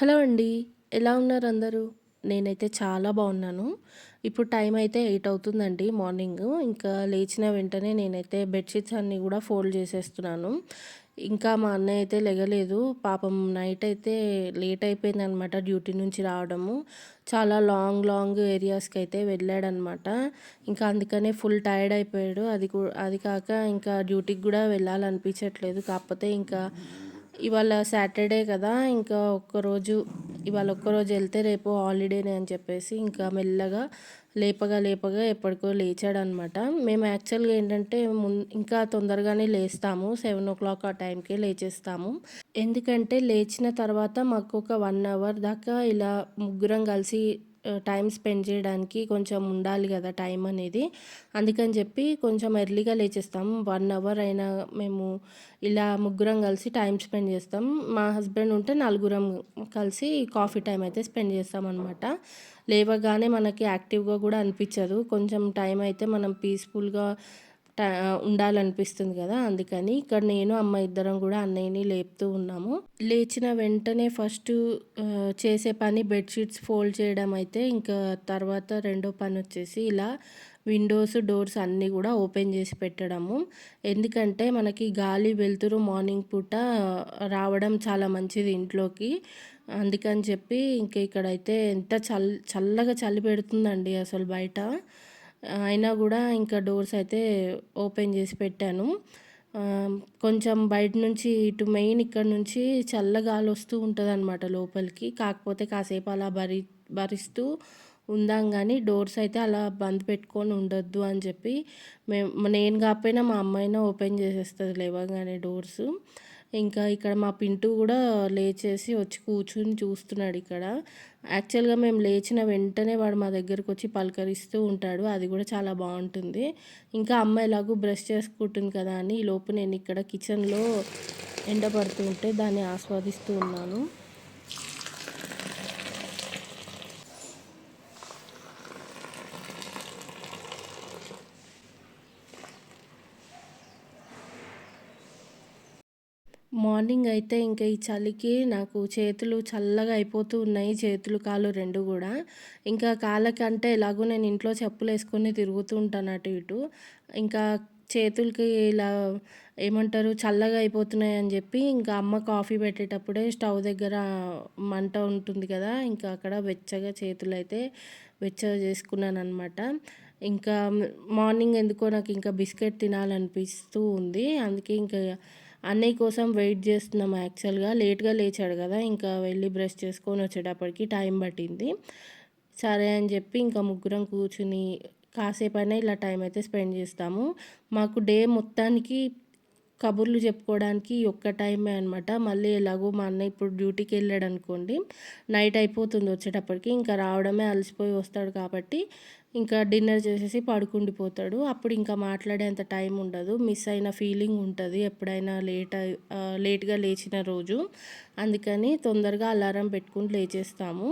Hello అండి. ఎలా ఉన్నారు అందరూ? నేనైతే చాలా బాగున్నాను. ఇప్పుడు టైం అయితే ఎయిట్ అవుతుందండి మార్నింగ్ ఇంకా లేచిన వెంటనే నేనైతే బెడ్‌షీట్స్ అన్నీ కూడా ఫోల్డ్ చేసేస్తున్నాను. ఇంకా మా అన్నయ్య అయితే లెగలేదు. పాపం నైట్ అయితే లేట్ అయిపోయిందనమాట డ్యూటీ నుంచి రావడము. చాలా లాంగ్ లాంగ్ ఏరియాస్కి అయితే వెళ్ళాడనమాట. ఇంకా అందుకనే ఫుల్ టైర్డ్ అయిపోయాడు. అది అది కాక ఇంకా డ్యూటీకి కూడా వెళ్ళాలనిపించట్లేదు. కాకపోతే ఇంకా ఇవాళ సాటర్డే కదా! ఇంకా ఒక్కరోజు ఇవాళ ఒక్కరోజు వెళ్తే రేపు హాలిడేనే అని చెప్పేసి ఇంకా మెల్లగా లేపగా లేపగా ఎప్పటికో లేచాడనమాట. మేము యాక్చువల్‌గా ఏంటంటే ముం ఇంకా తొందరగానే లేస్తాము. 7:00 ఆ టైంకే లేచేస్తాము. ఎందుకంటే లేచిన తర్వాత మాకు ఒక వన్ అవర్ దాకా ఇలా ముగ్గురం కలిసి టైం స్పెండ్ చేయడానికి కొంచెం ఉండాలి కదా టైం అనేది. అందుకని చెప్పి కొంచెం ఎర్లీగా లేచేస్తాం. వన్ అవర్ అయినా మేము ఇలా ముగ్గురం కలిసి టైం స్పెండ్ చేస్తాం. మా హస్బెండ్ ఉంటే నలుగురం కలిసి కాఫీ టైం అయితే స్పెండ్ చేస్తామనమాట. లేవగానే మనకి యాక్టివ్‌గా కూడా అనిపించదు. కొంచెం టైం అయితే మనం పీస్‌ఫుల్‌గా ఉండాలనిపిస్తుంది కదా! అందుకని ఇక్కడ నేను, అమ్మ ఇద్దరం కూడా అన్నయ్యని లేపుతూ ఉన్నాము. లేచిన వెంటనే ఫస్ట్ చేసే పని బెడ్‌షీట్స్ ఫోల్డ్ చేయడం అయితే ఇంకా తర్వాత రెండో పని వచ్చేసి ఇలా విండోస్, డోర్స్ అన్నీ కూడా ఓపెన్ చేసి పెట్టడము. ఎందుకంటే మనకి గాలి, వెలుతురు మార్నింగ్ పూట రావడం చాలా మంచిది ఇంట్లోకి. అందుకని చెప్పి ఇంక ఇక్కడైతే ఎంత చల్ చల్లగా చలి పెడుతుందండి అసలు బయట. అయినా కూడా ఇంకా డోర్స్ అయితే ఓపెన్ చేసి పెట్టాను. కొంచెం బయట నుంచి ఇటు మెయిన్ ఇక్కడ నుంచి చల్లగాలి వస్తూ ఉంటుంది అనమాట లోపలికి. కాకపోతే కాసేపు అలా భరి భరిస్తూ ఉందాం కానీ డోర్స్ అయితే అలా బంద్ పెట్టుకొని ఉండొద్దు అని చెప్పి మేము నేను కాకపోయినా మా అమ్మాయినా ఓపెన్ చేసేస్తుంది లేవగానే డోర్సు. ఇంకా ఇక్కడ మా పింటూ కూడా లేచేసి వచ్చి కూర్చుని చూస్తున్నాడు ఇక్కడ. యాక్చువల్‌గా మేము లేచిన వెంటనే వాడు మా దగ్గరకొచ్చి పలకరిస్తూ ఉంటాడు. అది కూడా చాలా బాగుంటుంది ఇంకా అమ్మ ఎలాగో బ్రష్ చేసుకుంటుంది కదా అని ఈ లోపు నేను ఇక్కడ కిచెన్‌లో ఎండ ఉంటే దాన్ని ఆస్వాదిస్తూ ఉన్నాను. మార్నింగ్ అయితే ఇంకా ఈ చలికి నాకు చేతులు చల్లగా అయిపోతూ ఉన్నాయి. చేతులు, కాళ్ళు రెండు కూడా ఇంకా కాళ్ళకంటే ఎలాగో నేను ఇంట్లో చెప్పులు వేసుకొని తిరుగుతూ ఉంటాను అటు ఇటు. ఇంకా చేతులకి ఇలా ఏమంటారు చల్లగా అయిపోతున్నాయి అని చెప్పి ఇంకా అమ్మ కాఫీ పెట్టేటప్పుడే స్టవ్ దగ్గర మంట ఉంటుంది కదా! ఇంకా అక్కడ వెచ్చగా చేతులైతే వెచ్చగా చేసుకున్నాననమాట. ఇంకా మార్నింగ్ ఎందుకో నాకు ఇంకా బిస్కెట్ తినాలనిపిస్తూ ఉంది. అందుకే ఇంకా అన్నయ్య కోసం వెయిట్ చేస్తున్నాం యాక్చువల్‌గా. లేట్‌గా లేచాడు కదా! ఇంకా వెళ్ళి బ్రష్ చేసుకొని వచ్చేటప్పటికి టైం పట్టింది. సరే అని చెప్పి ఇంకా ముగ్గురం కూర్చుని కాసేపైనా ఇలా టైం అయితే స్పెండ్ చేస్తాము. మాకు డే మొత్తానికి కబుర్లు చెప్పుకోవడానికి ఒక్క టైమే అనమాట. మళ్ళీ ఎలాగో మా అన్నయ్య ఇప్పుడు డ్యూటీకి వెళ్ళాడనుకోండి, నైట్ అయిపోతుంది వచ్చేటప్పటికి. ఇంకా రావడమే అలసిపోయి వస్తాడు కాబట్టి ఇంకా డిన్నర్ చేసేసి పడుకుండిపోతాడు. అప్పుడు ఇంకా మాట్లాడేంత టైం ఉండదు. మిస్ అయిన ఫీలింగ్ ఉంటుంది ఎప్పుడైనా లేట్ లేట్‌గా లేచిన రోజు. అందుకని తొందరగా అలారం పెట్టుకుని లేచేస్తాము.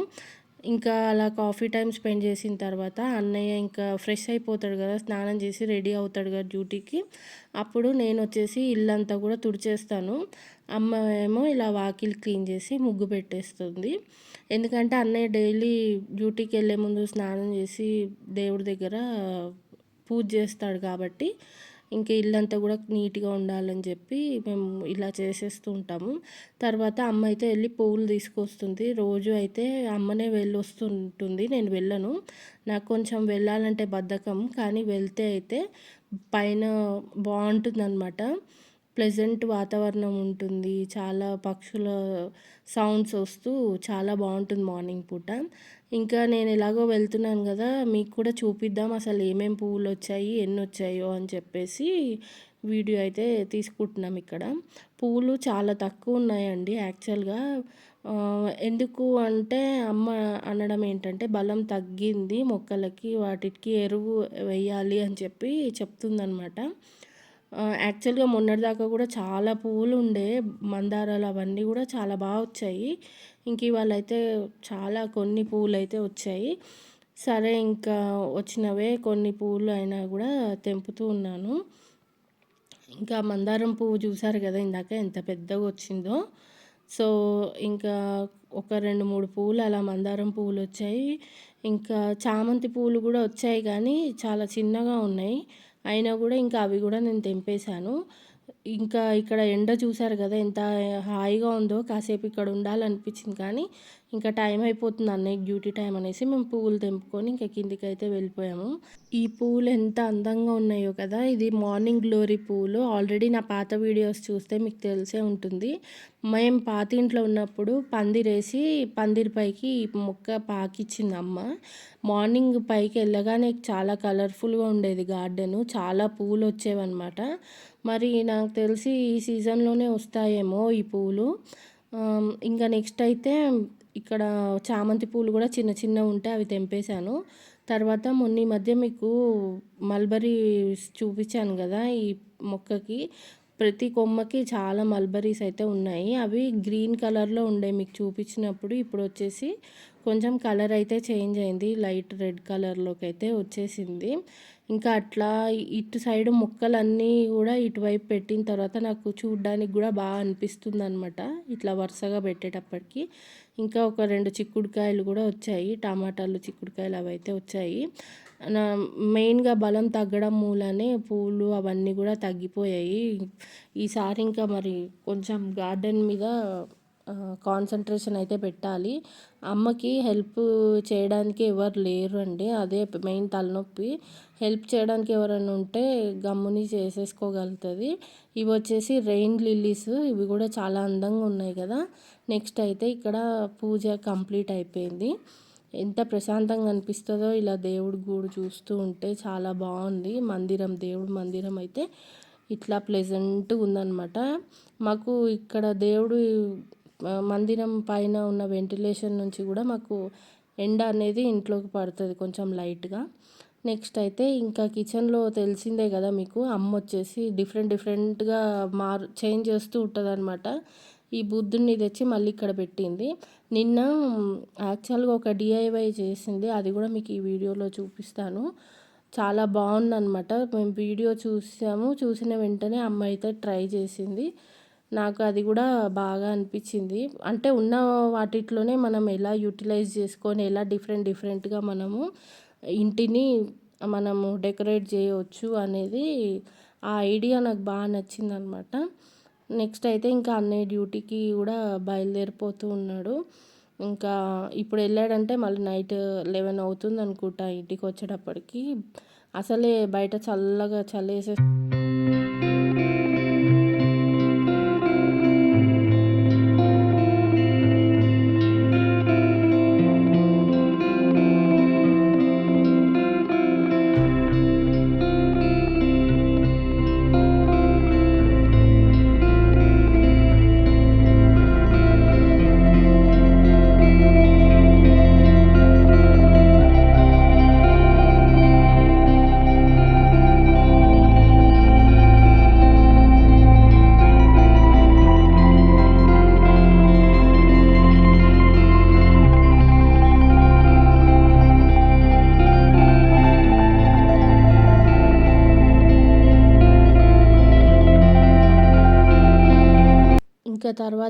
ఇంకా అలా కాఫీ టైం స్పెండ్ చేసిన తర్వాత అన్నయ్య ఇంకా ఫ్రెష్ అయిపోతాడు కదా! స్నానం చేసి రెడీ అవుతాడు కదా డ్యూటీకి. అప్పుడు నేను వచ్చేసి ఇల్లంతా కూడా తుడిచేస్తాను. అమ్మ ఏమో ఇలా వాకిలి క్లీన్ చేసి ముగ్గు పెట్టేస్తుంది. ఎందుకంటే అన్నయ్య డైలీ డ్యూటీకి వెళ్ళే ముందు స్నానం చేసి దేవుడి దగ్గర పూజ చేస్తాడు కాబట్టి ఇంక ఇల్లంతా కూడా నీట్‌గా ఉండాలని చెప్పి మేము ఇలా చేసేస్తూ ఉంటాము. తర్వాత అమ్మ అయితే వెళ్ళి పువ్వులు తీసుకొస్తుంది. రోజు అయితే అమ్మనే వెళ్ళొస్తుంటుంది. నేను వెళ్ళను. నాకు కొంచెం వెళ్ళాలంటే బద్ధకం. కానీ వెళ్తే అయితే పైన బావుంటుందనమాట. ప్లెజెంట్ వాతావరణం ఉంటుంది. చాలా పక్షుల సౌండ్స్ వస్తూ చాలా బాగుంటుంది మార్నింగ్ పూట. ఇంకా నేను ఎలాగో వెళ్తున్నాను కదా! మీకు కూడా చూపిద్దాం అసలు ఏమేం ఎన్ని వచ్చాయో అని చెప్పేసి వీడియో అయితే తీసుకుంటున్నాం ఇక్కడ. పువ్వులు చాలా తక్కువ ఉన్నాయండి యాక్చువల్‌గా. ఎందుకు అంటే అమ్మ అనడం ఏంటంటే బలం తగ్గింది మొక్కలకి, వాటికి ఎరువు వెయ్యాలి అని చెప్పి చెప్తుందనమాట. యాక్చువల్‌గా మొన్నటిదాకా కూడా చాలా పువ్వులుండే మందారాలు అవన్నీ కూడా చాలా బాగా వచ్చాయి. ఇంక ఇవాళ అయితే చాలా కొన్ని పువ్వులైతే వచ్చాయి. సరే ఇంకా వచ్చినవే కొన్ని పువ్వులు అయినా కూడా తెంపుతూ ఉన్నాను. ఇంకా మందారం పువ్వు చూసారు కదా ఇందాక ఎంత పెద్దగా వచ్చిందో సో ఇంకా ఒక రెండు మూడు పువ్వులు అలా మందారం పువ్వులు వచ్చాయి ఇంకా చామంతి పువ్వులు కూడా వచ్చాయి కానీ చాలా చిన్నగా ఉన్నాయి అయినా కూడా ఇంకా అవి కూడా నేను తెంపేశాను. ఇంకా ఇక్కడ ఎండ చూశారు కదా ఎంత హాయిగా ఉందో కాసేపు ఇక్కడ ఉండాలనిపించింది. కానీ ఇంకా టైం అయిపోతుంది అన్నయ్య డ్యూటీ టైం అనేసి మేము పువ్వులు తెంపుకొని ఇంకా కిందికి అయితే వెళ్ళిపోయాము. ఈ పువ్వులు ఎంత అందంగా ఉన్నాయో కదా ఇది మార్నింగ్ గ్లోరీ పువ్వులు ఆల్రెడీ నా పాత వీడియోస్ చూస్తే మీకు తెలిసే ఉంటుంది. మేము పాత ఇంట్లో ఉన్నప్పుడు పందిరేసి పందిరి పైకి మొక్క పాకిచ్చింది అమ్మ. మార్నింగ్ పైకి వెళ్ళగానే చాలా కలర్ఫుల్గా ఉండేది గార్డెను. చాలా పువ్వులు వచ్చేవన్నమాట. మరి నాకు తెలిసి ఈ సీజన్లోనే వస్తాయేమో ఈ పూలు. ఇంకా నెక్స్ట్ అయితే ఇక్కడ చామంతి పూలు కూడా చిన్న చిన్న ఉంటే అవి తెంపేశాను. తర్వాత మొన్న ఈ మధ్య మీకు మల్బరీ చూపించాను కదా ఈ మొక్కకి. ప్రతి కొమ్మకి చాలా మల్బరీస్ అయితే ఉన్నాయి. అవి గ్రీన్ కలర్లో ఉండే మీకు చూపించినప్పుడు ఇప్పుడు వచ్చేసి కొంచెం కలర్ అయితే చేంజ్ అయింది. లైట్ రెడ్ కలర్లోకి అయితే వచ్చేసింది. ఇంకా అట్లా ఇటు సైడ్ మొక్కలన్నీ కూడా ఇటువైపు పెట్టిన తర్వాత నాకు చూడ్డానికి కూడా బాగా అనిపిస్తుంది అనమాట ఇట్లా వరుసగా పెట్టేటప్పటికి. ఇంకా ఒక రెండు చిక్కుడుకాయలు కూడా వచ్చాయి. టమాటాలు చిక్కుడుకాయలు అవి అయితే వచ్చాయి. నా మెయిన్గా బలం తగ్గడం మూలనే పూలు అవన్నీ కూడా తగ్గిపోయాయి. ఈసారి ఇంకా మరి కొంచెం గార్డెన్ మీద కాన్సన్ట్రేషన్ అయితే పెట్టాలి. అమ్మకి హెల్ప్ చేయడానికి ఎవరు లేరు అండి అదే మెయిన్ తలనొప్పి. హెల్ప్ చేయడానికి ఎవరైనా ఉంటే గమ్ముని చేసేసుకోగలుగుతుంది. ఇవి వచ్చేసి రెయిన్ లిల్లీస్ ఇవి కూడా చాలా అందంగా ఉన్నాయి కదా. నెక్స్ట్ అయితే ఇక్కడ పూజ కంప్లీట్ అయిపోయింది. ఎంత ప్రశాంతంగా అనిపిస్తుందో ఇలా దేవుడి గూడు చూస్తూ ఉంటే చాలా బాగుంది. మందిరం దేవుడు మందిరం అయితే ఇట్లా ప్లెజెంట్గా ఉందన్నమాట. మాకు ఇక్కడ దేవుడు మందిరం పైన ఉన్న వెంటిలేషన్ నుంచి కూడా మాకు ఎండ అనేది ఇంట్లోకి పడుతుంది కొంచెం లైట్గా. నెక్స్ట్ అయితే ఇంకా కిచెన్లో తెలిసిందే కదా మీకు అమ్మ వచ్చేసి డిఫరెంట్ డిఫరెంట్గా మారు చేంజ్ చేస్తూ ఉంటుంది అనమాట ఈ బుద్ధుడిని తెచ్చి మళ్ళీ ఇక్కడ పెట్టింది. నిన్న యాక్చువల్గా ఒక డిఐవై చేసింది అది కూడా మీకు ఈ వీడియోలో చూపిస్తాను. చాలా బాగుందనమాట మేము వీడియో చూసాము చూసిన వెంటనే అమ్మ అయితే ట్రై చేసింది. నాకు అది కూడా బాగా అనిపించింది. అంటే ఉన్న వాటిట్లోనే మనం ఎలా యూటిలైజ్ చేసుకొని ఎలా డిఫరెంట్ డిఫరెంట్గా మనము ఇంటిని మనము డెకరేట్ చేయవచ్చు అనేది ఆ ఐడియా నాకు బాగా నచ్చింది అనమాట నెక్స్ట్ అయితే ఇంకా అన్నయ్య డ్యూటీకి కూడా బయలుదేరిపోతూ ఉన్నాడు. ఇంకా ఇప్పుడు వెళ్ళాడంటే మళ్ళీ నైట్ లెవెన్ అవుతుంది అనుకుంటా ఇంటికి వచ్చేటప్పటికి. అసలే బయట చల్లగా చల్లేసే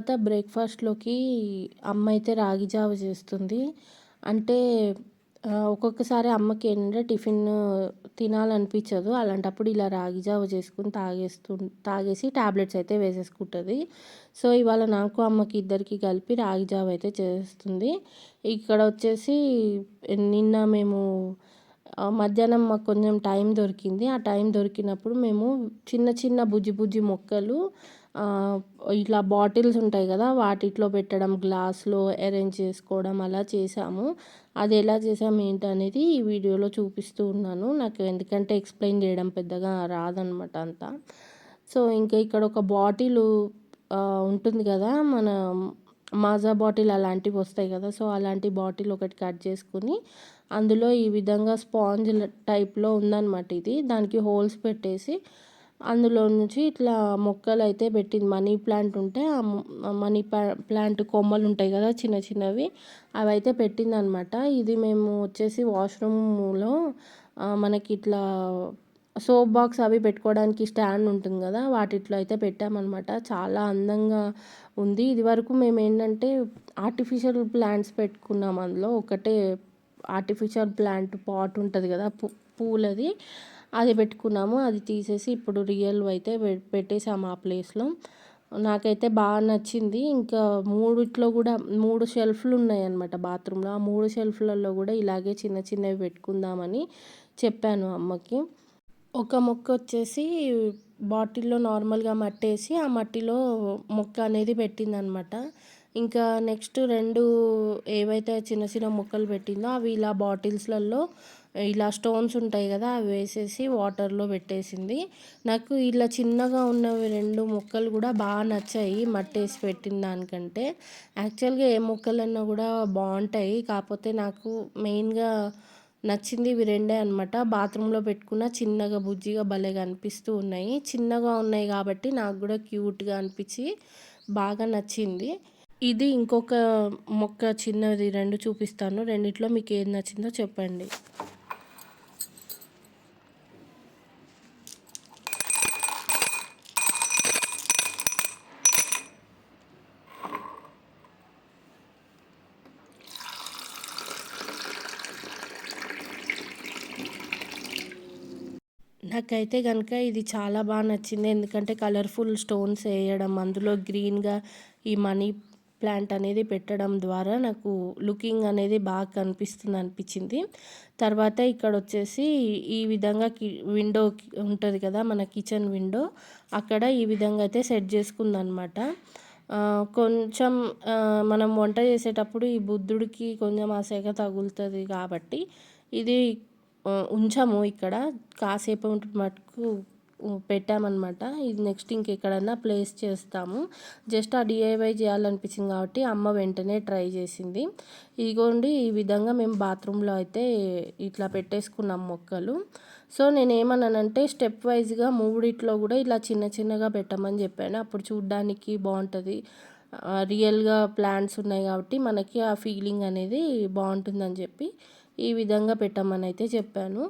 తర్వాత బ్రేక్ఫాస్ట్లోకి అమ్మ అయితే రాగి జావ చేస్తుంది. అంటే ఒక్కొక్కసారి అమ్మకి ఏంటంటే టిఫిన్ తినాలనిపించదు. అలాంటప్పుడు ఇలా రాగి జావ చేసుకుని తాగేస్తు తాగేసి ట్యాబ్లెట్స్ అయితే వేసేసుకుంటుంది. సో ఇవాళ నాకు అమ్మకి ఇద్దరికి కలిపి రాగి జావ అయితే చేస్తుంది. ఇక్కడ వచ్చేసి నిన్న మేము మధ్యాహ్నం మాకు కొంచెం టైం దొరికింది. ఆ టైం దొరికినప్పుడు మేము చిన్న చిన్న బుజ్జి బుజ్జి మొక్కలు ఇట్లా బాటిల్స్ ఉంటాయి కదా వాటిలో పెట్టడం గ్లాస్లో అరేంజ్ చేసుకోవడం అలా చేసాము అది ఎలా చేసాము ఏంటనేది ఈ వీడియోలో చూపిస్తూ ఉన్నాను. నాకు ఎందుకంటే ఎక్స్ప్లెయిన్ చేయడం పెద్దగా రాదనమాట అంతా. సో ఇంకా ఇక్కడ ఒక బాటిల్ ఉంటుంది కదా మన మాజా బాటిల్ అలాంటివి వస్తాయి కదా సో అలాంటి బాటిల్ ఒకటి కట్ చేసుకుని అందులో ఈ విధంగా స్పాంజ్ టైప్లో ఉందన్నమాట ఇది. దానికి హోల్స్ పెట్టేసి అందులో నుంచి ఇట్లా మొక్కలు అయితే పెట్టింది. మనీ ప్లాంట్ ఉంటే ఆ మనీ ప్లాంట్ కొమ్మలు ఉంటాయి కదా చిన్న చిన్నవి అవి అయితే పెట్టింది అనమాట ఇది మేము వచ్చేసి వాష్రూమ్లో మనకి ఇట్లా సోప్ బాక్స్ అవి పెట్టుకోవడానికి స్టాండ్ ఉంటుంది కదా వాటిట్లో అయితే పెట్టామన్నమాట చాలా అందంగా ఉంది. ఇది వరకు మేము ఏంటంటే ఆర్టిఫిషియల్ ప్లాంట్స్ పెట్టుకున్నాం అందులో. ఒకటే ఆర్టిఫిషియల్ ప్లాంట్ పాట్ ఉంటుంది కదా పూ పూలది. అది పెట్టుకున్నాము. అది తీసేసి ఇప్పుడు రియల్ అయితే పెట్టేసాము ఆ ప్లేస్లో. నాకైతే బాగా నచ్చింది. ఇంకా మూడిట్లో కూడా మూడు షెల్ఫ్లు ఉన్నాయి అన్నమాట బాత్రూంలో ఆ మూడు షెల్ఫ్లలో కూడా ఇలాగే చిన్న చిన్నవి పెట్టుకుందామని చెప్పాను అమ్మకి. ఒక మొక్క వచ్చేసి బాటిల్లో నార్మల్గా మట్టేసి ఆ మట్టిలో మొక్క అనేది పెట్టిందనమాట ఇంకా నెక్స్ట్ రెండు ఏవైతే చిన్న చిన్న మొక్కలు పెట్టిందో అవి ఇలా బాటిల్స్లలో ఇలా స్టోన్స్ ఉంటాయి కదా అవి వేసేసి వాటర్లో పెట్టేసింది. నాకు ఇలా చిన్నగా ఉన్నవి రెండు మొక్కలు కూడా బాగా నచ్చాయి మట్టేసి పెట్టిన దానికంటే. యాక్చువల్గా ఏ మొక్కలన్నా కూడా బాగుంటాయి. కాకపోతే నాకు మెయిన్గా నచ్చింది ఇవి రెండే అనమాట బాత్రూంలో పెట్టుకున్న చిన్నగా బుజ్జిగా భలేగా అనిపిస్తూ ఉన్నాయి. చిన్నగా ఉన్నాయి కాబట్టి నాకు కూడా క్యూట్గా అనిపించి బాగా నచ్చింది. ఇది ఇంకొక మొక్క చిన్నది రెండు చూపిస్తాను. రెండిట్లో మీకు ఏది నచ్చిందో చెప్పండి. నాకైతే కనుక ఇది చాలా బాగా నచ్చింది. ఎందుకంటే కలర్ఫుల్ స్టోన్స్ వేయడం అందులో గ్రీన్గా ఈ మనీ ప్లాంట్ అనేది పెట్టడం ద్వారా నాకు లుకింగ్ అనేది బాగా కనిపిస్తుంది అనిపించింది. తర్వాత ఇక్కడ వచ్చేసి ఈ విధంగా కి విండో ఉంటుంది కదా మన కిచెన్ విండో అక్కడ ఈ విధంగా అయితే సెట్ చేసుకుందనమాట కొంచెం మనం వంట చేసేటప్పుడు ఈ బుద్ధుడికి కొంచెం ఆ తగులుతుంది కాబట్టి ఇది ఉంచాము ఇక్కడ. కాసేపు మటుకు పెట్టామన్నమాట. ఇది నెక్స్ట్ ఇంకెక్కడన్నా ప్లేస్ చేస్తాము. జస్ట్ ఆ డిఐవై చేయాలనిపించింది కాబట్టి అమ్మ వెంటనే ట్రై చేసింది. ఇదిగోండి ఈ విధంగా మేము బాత్రూంలో అయితే ఇట్లా పెట్టేసుకున్నాం మొక్కలు. సో నేను ఏమన్నానంటే స్టెప్ వైజ్గా మూడిట్లో కూడా ఇలా చిన్న చిన్నగా పెట్టమని చెప్పాను. అప్పుడు చూడ్డానికి బాగుంటుంది. రియల్గా ప్లాంట్స్ ఉన్నాయి కాబట్టి మనకి ఆ ఫీలింగ్ అనేది బాగుంటుందని చెప్పి ఈ విధంగా పెట్టమని అయితే చెప్పాను.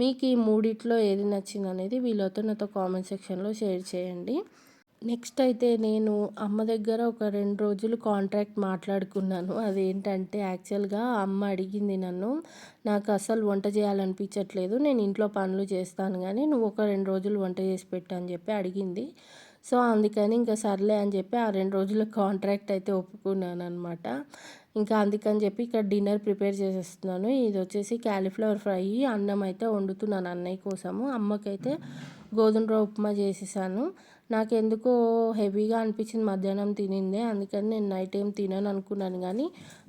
మీకు ఈ మూడిట్లో ఏది నచ్చింది అనేది వీళ్ళతో నాతో కామెంట్ సెక్షన్లో షేర్ చేయండి. నెక్స్ట్ అయితే నేను అమ్మ దగ్గర ఒక రెండు రోజులు కాంట్రాక్ట్ మాట్లాడుకున్నాను. అదేంటంటే యాక్చువల్గా అమ్మ అడిగింది నన్ను నాకు అసలు వంట చేయాలనిపించట్లేదు నేను ఇంట్లో పనులు చేస్తాను కానీ నువ్వు ఒక రెండు రోజులు వంట చేసి పెట్టు అని చెప్పి అడిగింది. సో అందుకని ఇంకా సర్లే అని చెప్పి ఆ రెండు రోజుల కాంట్రాక్ట్ అయితే ఒప్పుకున్నాను అనమాట ఇంకా అందుకని చెప్పి ఇక్కడ డిన్నర్ ప్రిపేర్ చేసేస్తున్నాను. ఇది వచ్చేసి క్యాలీఫ్లవర్ ఫ్రై అన్నం అయితే వండుతున్నాను అన్నయ్య కోసము. అమ్మకైతే గోధుమ రవ్వ ఉప్మా చేసేసాను. నాకు ఎందుకో హెవీగా అనిపించింది మధ్యాహ్నం తినిందే అందుకని నేను నైట్ ఏం తినను అనుకున్నాను కానీ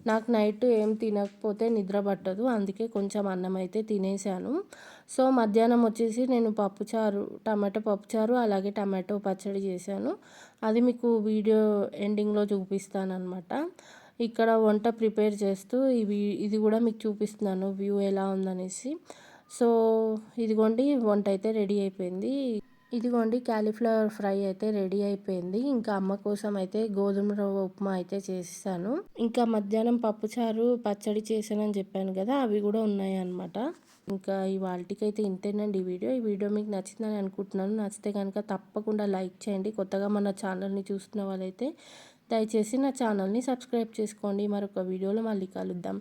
నాకు నైట్ ఏం తినకపోతే నిద్ర పట్టదు అందుకే కొంచెం అన్నం అయితే తినేసాను సో మధ్యాహ్నం వచ్చేసి నేను పప్పుచారు టమాటో పప్పుచారు అలాగే టమాటో పచ్చడి చేశాను. అది మీకు వీడియో ఎండింగ్లో చూపిస్తాను అనమాట ఇక్కడ వంట ప్రిపేర్ చేస్తూ ఇవి ఇది కూడా మీకు చూపిస్తున్నాను వ్యూ ఎలా ఉందనేసి. సో ఇదిగోండి వంట అయితే రెడీ అయిపోయింది. ఇదిగోండి క్యాలీఫ్లవర్ ఫ్రై అయితే రెడీ అయిపోయింది. ఇంకా అమ్మ కోసం అయితే గోధుమ రవ్వ ఉప్మా అయితే చేసాను ఇంకా మధ్యాహ్నం పప్పుచారు పచ్చడి చేశానని చెప్పాను కదా అవి కూడా ఉన్నాయి అన్నమాట ఇంకా వాళ్ళకైతే ఇంతేనండి ఈ వీడియో. ఈ వీడియో మీకు నచ్చిందని అనుకుంటున్నాను. నచ్చితే కనుక తప్పకుండా లైక్ చేయండి. కొత్తగా మన ఛానల్ని చూస్తున్న వాళ్ళైతే దయచేసి నా ఛానల్ని సబ్స్క్రైబ్ చేసుకోండి. మరొక వీడియోలో మళ్ళీ కలుద్దాం.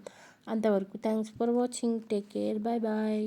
అంతవరకు thanks for watching. Take care. Bye bye.